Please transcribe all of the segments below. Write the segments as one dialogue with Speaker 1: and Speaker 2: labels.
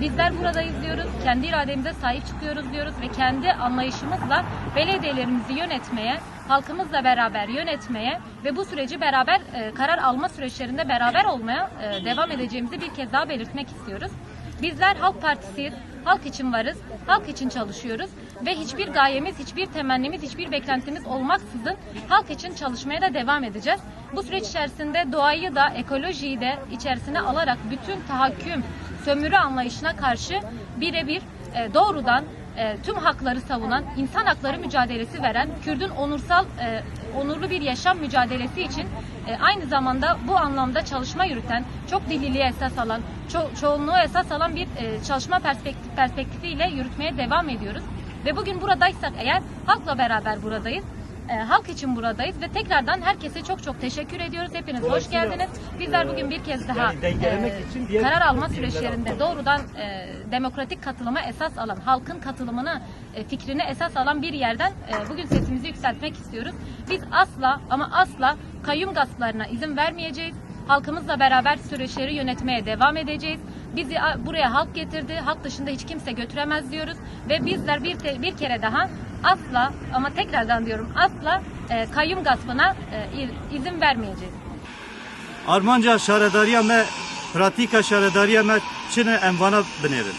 Speaker 1: Bizler buradayız diyoruz, kendi irademize sahip çıkıyoruz diyoruz ve kendi anlayışımızla belediyelerimizi yönetmeye, halkımızla beraber yönetmeye ve bu süreci beraber e, karar alma süreçlerinde beraber olmaya e, devam edeceğimizi bir kez daha belirtmek istiyoruz. Bizler Halk Partisi'yiz, halk için varız, halk için çalışıyoruz ve hiçbir gayemiz, hiçbir temennimiz, hiçbir beklentimiz olmaksızın halk için çalışmaya da devam edeceğiz. Bu süreç içerisinde doğayı da, ekolojiyi de içerisine alarak bütün tahakküm, sömürü anlayışına karşı birebir e, doğrudan e, tüm hakları savunan, insan hakları mücadelesi veren, Kürdün onursal, e, onurlu bir yaşam mücadelesi için e, aynı zamanda bu anlamda çalışma yürüten, çok dililiğe esas alan, ço- çoğunluğu esas alan bir e, çalışma perspektif, perspektifiyle yürütmeye devam ediyoruz. Ve bugün buradaysak eğer halkla beraber buradayız. E, halk için buradayız ve tekrardan herkese çok çok teşekkür ediyoruz. Hepiniz hoş geldiniz. Bizler bugün bir kez daha e, karar alma süreçlerinde doğrudan e, demokratik katılıma esas alan, halkın katılımını, e, fikrini esas alan bir yerden e, bugün sesimizi yükseltmek istiyoruz. Biz asla ama asla kayyum gasplarına izin vermeyeceğiz. Halkımızla beraber süreçleri yönetmeye devam edeceğiz. Bizi buraya halk getirdi. Halk dışında hiç kimse götüremez diyoruz ve bizler bir te- bir kere daha asla ama tekrardan diyorum asla e, kayyum gaspına e, izin vermeyeceğiz.
Speaker 2: Armanca şaredariya me pratika şaredariya me çine envana binerin.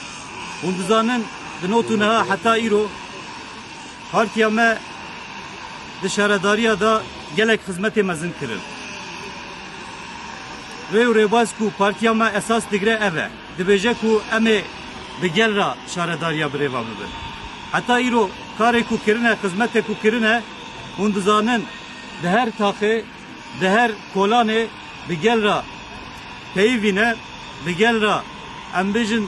Speaker 2: Unduzanın dinotuna hatta iro partiya me di şaredariya da gelek hizmeti mezin kirin. Rêw rêbaz ku partiya me esas digre ev e. Ku em ê bi gel ra şaredariya birêva bibin. Heta îro karê ku kirine, xizmetê ku kirine hûn dizanin di her taxê, di her kolanê bi gel ra peyvîne, bi gel ra em bêjin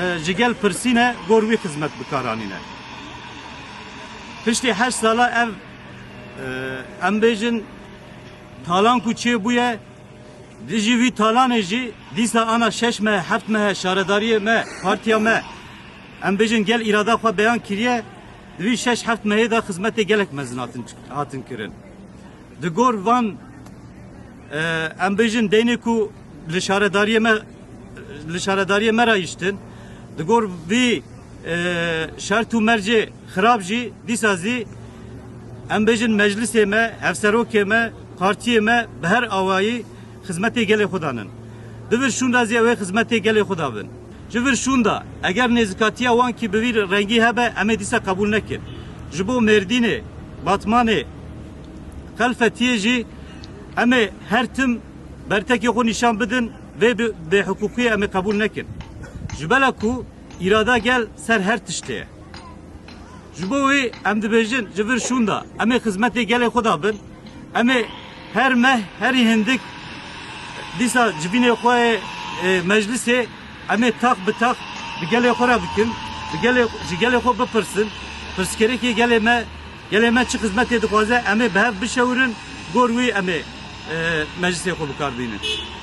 Speaker 2: e, ji gel pirsîne gor wî xizmet heşt sala ev e, em bêjin talan ku çê Diji vî talanê jî ana şeş me heft me şaredariyê me em bêjin gel îrada xwe beyan kiriye di vî şeş heft mehê da xizmetê gelek mezin hatin, hatin kirin. Di gor van e, em bêjin deynê ku li şaredariyê me li şaredariyê me ra yiştin di gor vî e, şert û mercê xirab jî dîsa zî em bêjin meclisê me, hevserokê me, partiyê me bi her xizmetê gelê xudanın. Divir şunda xizmetê gelê xuda bin. Ji vir şunda eger nêzîkatiya wan kî bi vî rengî hebe em ê dîsa qebûl nekin. Ji bo Mêrdînê, Batmanê, Xelfetiyê jî em ê her tim bertekê xwe nîşan bidin vê bi bê hukukiyê em ê qebûl nekin. Ji bela ku îrada gel ser her tiştê ye. Ji bo wê em dibêjin ji vir şunda em ê xizmetê gelê xwe da bin em ê her meh herî hindik dîsa civînê xwe meclisê em ê tak bi tak bi gelê xwe re bikin ji gelê xwe bipirsin pirsgirêkê gelê me gelê me çi xizmetê dixwaze em ê bi hev bişewirin gor wî em ê meclisê xwe.